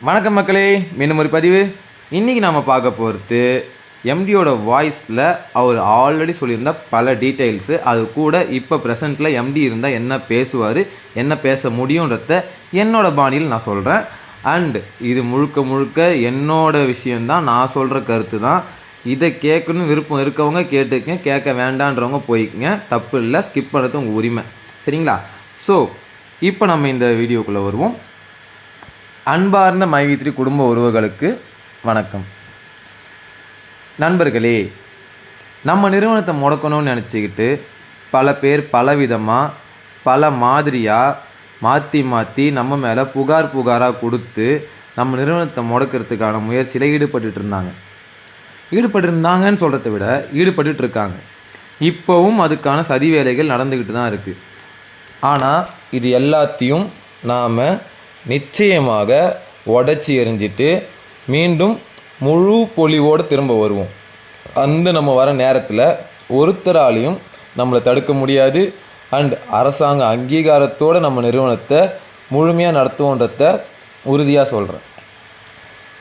வணக்கம் மக்களே மீண்டும் ஒரு பதிவு. இன்றைக்கி நாம் பார்க்க போகிறது எம்டியோட வாய்ஸில் அவர் ஆல்ரெடி சொல்லியிருந்த பல டீட்டெயில்ஸு அது கூட இப்போ ப்ரெசண்ட்டில் எம்டி இருந்தால் என்ன பேசுவார் என்ன பேச முடியுன்றத என்னோட பாணியில் நான் சொல்கிறேன் அண்ட் இது முழுக்க முழுக்க என்னோட விஷயந்தான் நான் சொல்கிற கருத்து தான் இதை கேட்கணும் விருப்பம் இருக்கவங்க கேட்டுக்கங்க கேட்க வேண்டான்றவங்க போய்க்குங்க. தப்பு இல்லை ஸ்கிப் பண்ணுறது உங்கள் உரிமை. சரிங்களா? ஸோ இப்போ நம்ம இந்த வீடியோக்குள்ளே வருவோம். அன்பார்ந்த மைவித்ரி குடும்ப உறவுகளுக்கு வணக்கம். நண்பர்களே நம்ம நிறுவனத்தை முடக்கணும்னு நினச்சிக்கிட்டு பல பேர் பலவிதமாக பல மாதிரியாக மாற்றி மாற்றி நம்ம மேலே புகார் புகாராக கொடுத்து நம்ம நிறுவனத்தை முடக்கிறதுக்கான முயற்சியில் ஈடுபட்டு இருந்தாங்க. ஈடுபட்டு இருந்தாங்கன்னு சொல்கிறத விட ஈடுபட்டுட்டு இருக்காங்க. இப்போவும் அதுக்கான சதி வேலைகள் நடந்துக்கிட்டு தான் இருக்குது ஆனால் இது எல்லாத்தையும் நாம் நிச்சயமாக உடச்சி எறிஞ்சிட்டு மீண்டும் முழு பொலிவோடு திரும்ப வருவோம். அந்த நம்ம வர நேரத்தில் ஒருத்தராலையும் நம்மளை தடுக்க முடியாது. அண்ட் அரசாங்க அங்கீகாரத்தோடு நம்ம நிறுவனத்தை முழுமையாக நடத்துவோன்றத உறுதியாக சொல்கிறேன்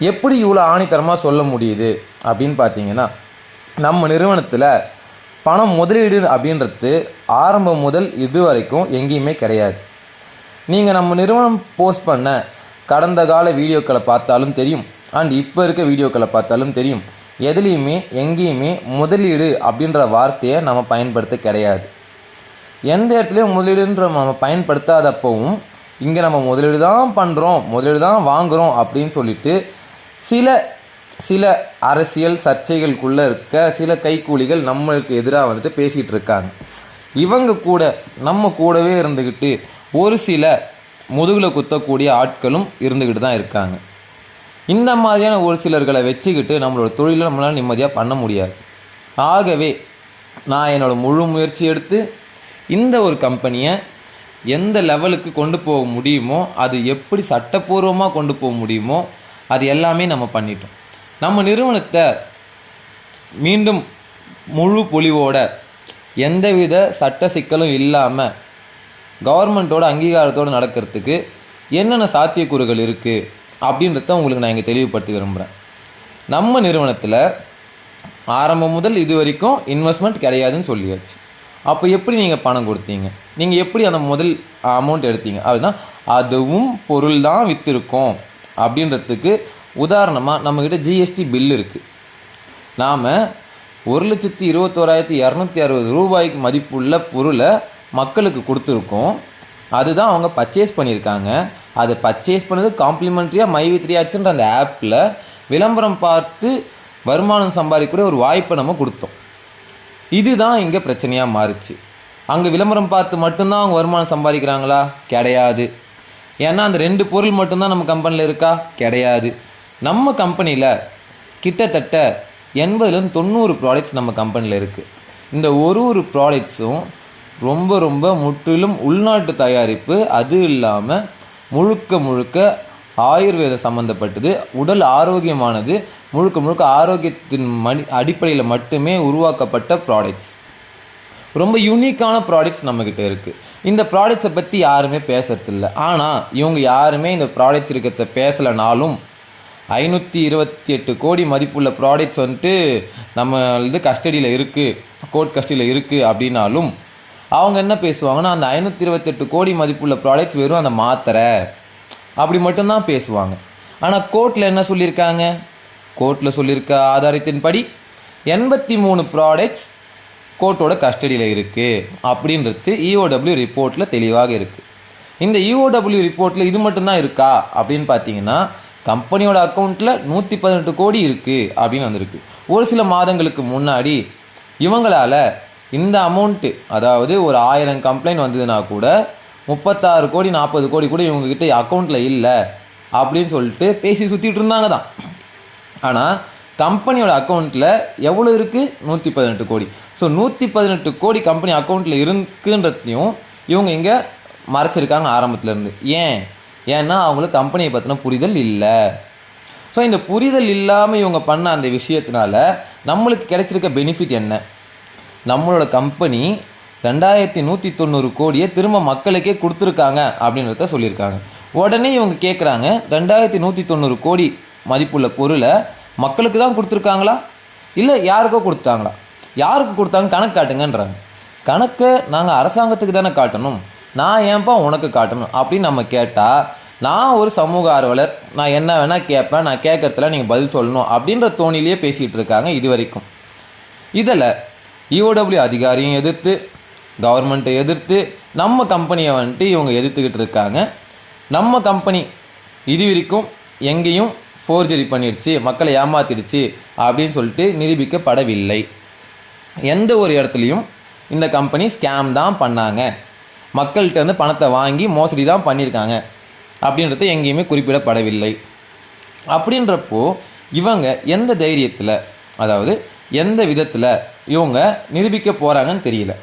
எப்படி இவ்வளோ ஆணித்தரமாக சொல்ல முடியுது அப்படின்னு பார்த்தீங்கன்னா நம்ம நிறுவனத்தில் பணம் முதலீடு அப்படின்றது ஆரம்பம் முதல் இது வரைக்கும் எங்கேயுமே கிடையாது. நீங்கள் நம்ம நிறுவனம் போஸ்ட் பண்ண கடந்த கால வீடியோக்களை பார்த்தாலும் தெரியும். அண்ட் இப்போ இருக்க வீடியோக்களை பார்த்தாலும் தெரியும். எதுலேயுமே எங்கேயுமே முதலீடு அப்படின்ற வார்த்தையை நம்ம பயன்படுத்த கிடையாது. எந்த இடத்துலையும் முதலீடுன்ற நம்ம பயன்படுத்தாதப்பவும் இங்கே நம்ம முதலீடு தான் பண்ணுறோம் முதலீடு தான் வாங்குகிறோம் அப்படின்னு சொல்லிட்டு சில சில அரசியல் சர்ச்சைகளுக்குள்ளே இருக்க சில கைக்கூலிகள் நம்மளுக்கு எதிராக வந்துட்டு பேசிகிட்டு இருக்காங்க. இவங்க கூட நம்ம கூடவே இருந்துக்கிட்டு ஒரு சில முதுகில் குத்தக்கூடிய ஆட்களும் இருந்துக்கிட்டு தான் இருக்காங்க. இந்த மாதிரியான ஒரு சிலர்களை வச்சுக்கிட்டு நம்மளோட தொழிலை நம்மளால் நிம்மதியாக பண்ண முடியாது. ஆகவே நான் என்னோட முழு முயற்சி எடுத்து இந்த ஒரு கம்பெனியை எந்த லெவலுக்கு கொண்டு போக முடியுமோ அது எப்படி சட்டப்பூர்வமாக கொண்டு போக முடியுமோ அது எல்லாமே நம்ம பண்ணிட்டோம். நம்ம நிறுவனத்தை மீண்டும் முழு பொலிவோட எந்தவித சட்ட சிக்கலும் இல்லாமல் கவர்மெண்ட்டோட அங்கீகாரத்தோடு நடக்கிறதுக்கு என்னென்ன சாத்தியக்கூறுகள் இருக்குது அப்படின்றத உங்களுக்கு நான் இங்கே தெளிவுபடுத்தி விரும்புகிறேன் நம்ம நிறுவனத்தில் ஆரம்பம் முதல் இது வரைக்கும் இன்வெஸ்ட்மெண்ட் கிடையாதுன்னு சொல்லியாச்சு. அப்போ எப்படி நீங்கள் பணம் கொடுத்தீங்க? நீங்கள் எப்படி அந்த முதல் அமௌண்ட் எடுத்தீங்க? அப்படின்னா அதுவும் பொருள் தான் விற்றுருக்கோம் அப்படின்றதுக்கு உதாரணமாக நம்மக்கிட்ட ஜிஎஸ்டி பில் இருக்குது நாம் ஒரு லட்சத்தி இருபத்தோராயிரத்தி இரநூத்தி அறுபது ரூபாய்க்கு மதிப்புள்ள பொருளை மக்களுக்கு கொடுத்துருக்கோம். அதுதான் அவங்க பர்ச்சேஸ் பண்ணியிருக்காங்க. அதை பர்ச்சேஸ் பண்ணது காம்ப்ளிமெண்ட்ரியாக மை வித் ரியாக்ஷன்ற அந்த ஆப்பில் விளம்பரம் பார்த்து வருமானம் சம்பாதிக்கக்கூடிய ஒரு வாய்ப்பை நம்ம கொடுத்தோம். இதுதான் இங்கே பிரச்சனையாக மாறுச்சு. அங்கே விளம்பரம் பார்த்து மட்டும்தான் அவங்க வருமானம் சம்பாதிக்கிறாங்களா? கிடையாது. ஏன்னா அந்த ரெண்டு பொருள் மட்டும்தான் நம்ம கம்பெனியில் இருக்கா? கிடையாது. நம்ம கம்பெனியில் கிட்டத்தட்ட எண்பதுலேருந்து தொண்ணூறு ப்ராடக்ட்ஸ் நம்ம கம்பெனியில் இருக்குது இந்த ஒரு ஒரு ப்ராடக்ட்ஸும் ரொம்ப ரொம்ப முற்றிலும் உள்நாட்டு தயாரிப்பு. அது இல்லாமல் முழுக்க முழுக்க ஆயுர்வேத சம்மந்தப்பட்டது உடல் ஆரோக்கியமானது முழுக்க முழுக்க ஆரோக்கியத்தின் மணி அடிப்படையில் மட்டுமே உருவாக்கப்பட்ட ப்ராடக்ட்ஸ் ரொம்ப யூனிக்கான ப்ராடக்ட்ஸ் நம்மக்கிட்ட இருக்குது இந்த ப்ராடக்ட்ஸை பற்றி யாருமே பேசுறதில்ல. ஆனால் இவங்க யாருமே இந்த ப்ராடக்ட்ஸ் இருக்கிறத பேசலைனாலும் ஐநூற்றி இருபத்தி எட்டு கோடி மதிப்புள்ள ப்ராடக்ட்ஸ் வந்துட்டு நம்ம இது கஸ்டடியில் இருக்குது கோர்ட் கஸ்டடியில் இருக்குது அப்படின்னாலும் அவங்க என்ன பேசுவாங்கன்னா அந்த ஐநூற்றி இருபத்தெட்டு கோடி மதிப்புள்ள ப்ராடக்ட்ஸ் வெறும் அந்த மாத்திரை. அப்படி மட்டும்தான் பேசுவாங்க. ஆனால் கோர்ட்டில் என்ன சொல்லியிருக்காங்க? கோர்ட்டில் சொல்லியிருக்க ஆதாரத்தின்படி எண்பத்தி மூணு ப்ராடக்ட்ஸ் கோர்ட்டோட கஸ்டடியில் இருக்குது அப்படின்றது இஓடபிள்யூ ரிப்போர்ட்டில் தெளிவாக இருக்குது இந்த இஓடபிள்யூ ரிப்போர்ட்டில் இது மட்டும்தான் இருக்கா? அப்படின்னு பார்த்தீங்கன்னா கம்பெனியோட அக்கௌண்ட்டில் நூற்றி பதினெட்டு கோடி இருக்குது அப்படின்னு வந்திருக்கு. ஒரு சில மாதங்களுக்கு முன்னாடி இவங்களால் இந்த அமௌண்ட்டு அதாவது ஒரு ஆயிரம் கம்ப்ளைண்ட் வந்ததுன்னா கூட முப்பத்தாறு கோடி நாற்பது கோடி கூட இவங்கக்கிட்ட அக்கௌண்ட்டில் இல்லை அப்படின்னு சொல்லிட்டு பேசி சுற்றிட்டு இருந்தாங்க தான் ஆனால் கம்பெனியோட அக்கௌண்ட்டில் எவ்வளோ இருக்குது நூற்றி பதினெட்டு கோடி. ஸோ நூற்றி பதினெட்டு கோடி கம்பெனி அக்கௌண்ட்டில் இருக்குன்றதையும் இவங்க இங்கே மறைச்சிருக்காங்க ஆரம்பத்துலேருந்து ஏன்? ஏன்னா அவங்களுக்கு கம்பெனியை பற்றின புரிதல் இல்லை. ஸோ இந்த புரிதல் இல்லாமல் இவங்க பண்ண அந்த விஷயத்தினால நம்மளுக்கு கிடைச்சிருக்க பெனிஃபிட் என்ன? நம்மளோட கம்பெனி ரெண்டாயிரத்தி நூற்றி தொண்ணூறு கோடியை திரும்ப மக்களுக்கே கொடுத்துருக்காங்க அப்படின்றத சொல்லியிருக்காங்க. உடனே இவங்க கேட்குறாங்க ரெண்டாயிரத்தி நூற்றி தொண்ணூறு கோடி மதிப்புள்ள பொருளை மக்களுக்கு தான் கொடுத்துருக்காங்களா? இல்லை யாருக்கோ கொடுத்தாங்களா? யாருக்கு கொடுத்தாங்க? கணக்கு காட்டுங்கன்றாங்க. கணக்கை நாங்கள் அரசாங்கத்துக்கு தானே காட்டணும். நான் ஏன்பா உனக்கு காட்டணும் அப்படின்னு நம்ம கேட்டால் நான் ஒரு சமூக ஆர்வலர் நான் என்ன வேணால் கேட்பேன் நான் கேட்கறதுல நீங்கள் பதில் சொல்லணும் அப்படின்ற தோணிலேயே பேசிகிட்டு இருக்காங்க இது வரைக்கும். இதில் இஓடபிள்யூ அதிகாரியும் எதிர்த்து கவர்மெண்ட்டை எதிர்த்து நம்ம கம்பெனியை வந்துட்டு இவங்க எதிர்த்துக்கிட்டு இருக்காங்க. நம்ம கம்பெனி இது வரைக்கும் எங்கேயும் ஃபோர்ஜரி பண்ணிடுச்சு மக்களை ஏமாத்திடுச்சு அப்படின்னு சொல்லிட்டு நிரூபிக்கப்படவில்லை. எந்த ஒரு இடத்துலையும் இந்த கம்பெனி ஸ்கேம் தான் பண்ணாங்க. மக்கள்கிட்ட வந்து பணத்தை வாங்கி மோசடி தான் பண்ணியிருக்காங்க அப்படின்றது எங்கேயுமே குறிப்பிடப்படவில்லை. அப்படின்றப்போ இவங்க எந்த தைரியத்தில் அதாவது எந்த விதத்தில் இவங்க நிரூபிக்க போகிறாங்கன்னு தெரியல.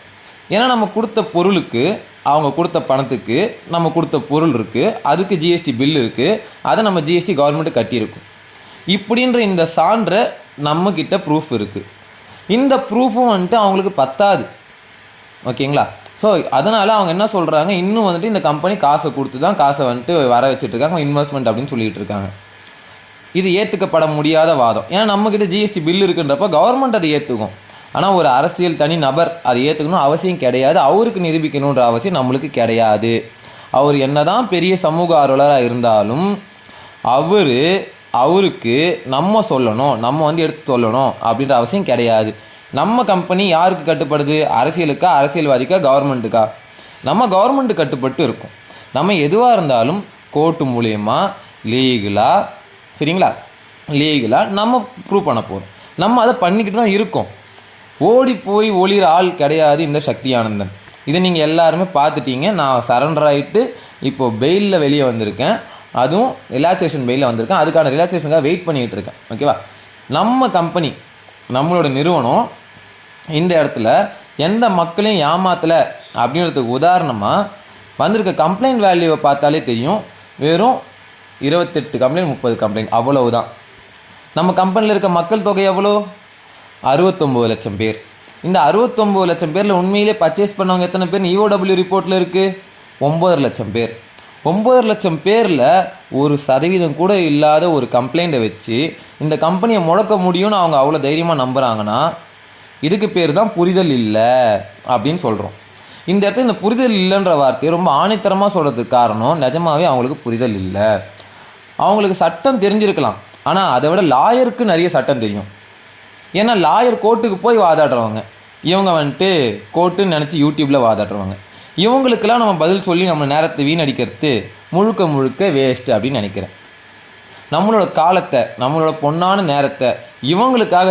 ஏன்னா நம்ம கொடுத்த பொருளுக்கு அவங்க கொடுத்த பணத்துக்கு நம்ம கொடுத்த பொருள் இருக்குது அதுக்கு ஜிஎஸ்டி பில் இருக்குது அதை நம்ம ஜிஎஸ்டி கவர்மெண்ட்டு கட்டியிருக்கும். இப்படின்ற இந்த சான்றை நம்மக்கிட்ட ப்ரூஃப் இருக்குது இந்த ப்ரூஃபும் வந்துட்டு அவங்களுக்கு பத்தாது. ஓகேங்களா? ஸோ அதனால் அவங்க என்ன சொல்கிறாங்க இன்னும் வந்துட்டு இந்த கம்பெனி காசை கொடுத்து தான் காசை வந்துட்டு வர வச்சுட்டு இருக்காங்க இன்வெஸ்ட்மெண்ட் அப்படின்னு சொல்லிகிட்டு இருக்காங்க. இது ஏற்றுக்கப்பட முடியாத வாதம். ஏன்னா நம்மக்கிட்ட ஜிஎஸ்டி பில் இருக்குன்றப்ப கவர்மெண்ட் அதை ஏற்றுக்கும் ஆனால் ஒரு அரசியல் தனி நபர் அதை ஏற்றுக்கணும் அவசியம் கிடையாது. அவருக்கு நிரூபிக்கணுன்ற அவசியம் நம்மளுக்கு கிடையாது. அவர் என்னதான் பெரிய சமூக ஆர்வலராக இருந்தாலும் அவர் அவருக்கு நம்ம சொல்லணும் நம்ம வந்து எடுத்து சொல்லணும் அப்படின்ற அவசியம் கிடையாது. நம்ம கம்பெனி யாருக்கு கட்டுப்படுது? அரசியலுக்கா அரசியல்வாதிக்கா கவர்மெண்ட்டுக்கா நம்ம கவர்மெண்ட்டு கட்டுப்பட்டு இருக்கும். நம்ம எதுவாக இருந்தாலும் கோர்ட்டு மூலயமா லீகலாக சரிங்களா? லீகலாக நம்ம ப்ரூவ் பண்ண போகிறோம் நம்ம அதை பண்ணிக்கிட்டு தான் இருக்கோம். ஓடி போய் ஒளிர ஆள் கிடையாது இந்த சக்தி ஆனந்தன். இதை நீங்கள் எல்லாருமே பார்த்துட்டீங்க. நான் சரண்டர் ஆகிட்டு இப்போது பெயிலில் வெளியே வந்திருக்கேன். அதுவும் ரிலாக்ஸேஷன் பெயிலில் வந்திருக்கேன். அதுக்கான ரிலாக்ஸேஷனுக்காக வெயிட் பண்ணிக்கிட்டு இருக்கேன். ஓகேவா நம்ம கம்பெனி நம்மளோட நிறுவனம் இந்த இடத்துல எந்த மக்களையும் ஏமாத்தலை அப்படின்றதுக்கு உதாரணமாக வந்திருக்க கம்ப்ளைண்ட் வேல்யூவை பார்த்தாலே தெரியும். வெறும் இருபத்தெட்டு கம்ப்ளைண்ட் முப்பது கம்ப்ளைண்ட் அவ்வளவுதான். நம்ம கம்பெனியில் இருக்க மக்கள் தொகை எவ்வளோ அறுபத்தொம்போது லட்சம் பேர். இந்த அறுபத்தொம்போது லட்சம் பேரில் உண்மையிலே பர்ச்சேஸ் பண்ணவங்க எத்தனை பேர்? இஓடபிள்யூ ரிப்போர்ட்டில் இருக்குது ஒம்பது லட்சம் பேர். ஒம்பது லட்சம் பேரில் ஒரு சதவீதம் கூட இல்லாத ஒரு கம்ப்ளைண்ட்டை வச்சு இந்த கம்பெனியை முடக்க முடியும்னு அவங்க அவ்வளோ தைரியமாக நம்புகிறாங்கன்னா இதுக்கு பேர் தான் புரிதல் இல்லை அப்படின்னு சொல்கிறோம் இந்த இடத்துல இந்த புரிதல் இல்லைன்ற வார்த்தையை ரொம்ப ஆணித்தரமாக சொல்கிறதுக்கு காரணம் நிஜமாவே அவங்களுக்கு புரிதல் இல்லை. அவங்களுக்கு சட்டம் தெரிஞ்சிருக்கலாம். ஆனால் அதை விட லாயருக்கு நிறைய சட்டம் தெரியும். ஏன்னா லாயர் கோர்ட்டுக்கு போய் வாதாடுறவங்க. இவங்க வந்துட்டு கோர்ட்டுன்னு நினச்சி யூடியூப்பில் வாதாடுறவங்க. இவங்களுக்கெல்லாம் நம்ம பதில் சொல்லி நம்ம நேரத்தை வீணடிக்கிறது முழுக்க முழுக்க வேஸ்ட்டு அப்படின்னு நினைக்கிறேன். நம்மளோட காலத்தை நம்மளோட பொன்னான நேரத்தை இவங்களுக்காக